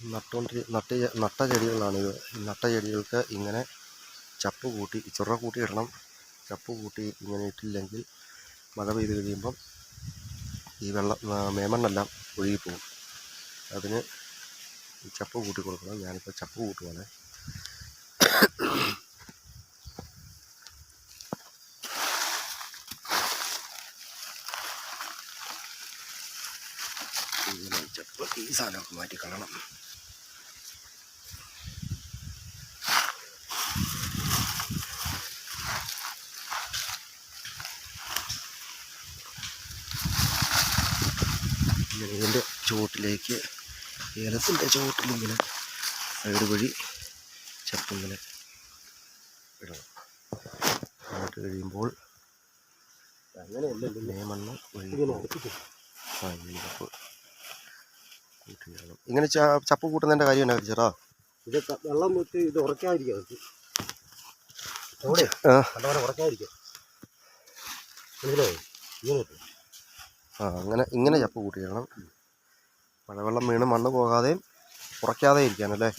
നട്ടുകൊണ്ട് നട്ട് നട്ട ചെടികളാണിത് നട്ട ചെടികൾക്ക് ഇങ്ങനെ ചപ്പ് കൂട്ടി ചുറ കൂട്ടി ഇടണം. ചപ്പ് കൂട്ടി ഇങ്ങനെ ഇട്ടില്ലെങ്കിൽ മഴ പെയ്ത് കഴിയുമ്പം ഈ വെള്ളം മേമണ്ണെല്ലാം ഒഴുകിപ്പോകും. അതിന് ചപ്പ് കൂട്ടി കൊടുക്കണം. ഞാനിപ്പോൾ ചപ്പ് ഈ ചപ്പ് ഈ സാധനമൊക്കെ മാറ്റി ഇതിന്റെ ചുവട്ടിലേക്ക് ഏലത്തിന്റെ ചുവട്ടിലിങ്ങനെ സൈഡ് വഴി ചപ്പിങ്ങനെ ഇടണം. എന്നിട്ട് കഴിയുമ്പോൾ അങ്ങനെയല്ലല്ലോ നേമണ്ണ വഴി ആ ഇങ്ങനെ ചപ്പ് കൂട്ടിയിടണം ഇങ്ങനെ ചപ്പ് കൂട്ടുന്നതിന്റെ കാര്യം എന്നാ ചേട്ടാ ഇത് വെള്ളം വിട്ട് ഇത് ഉറക്കാതിരിക്കാം ഉറക്കാതിരിക്കുക. മനസ്സിലായോ? ഇങ്ങനെ ഇട്ടു. ആ അങ്ങനെ ഇങ്ങനെ ചപ്പ് കൂട്ടിയിടണം മഴവെള്ളം വീണ് മണ്ണ് പോകാതെയും കുറയ്ക്കാതെ ഇരിക്കാനല്ലേ.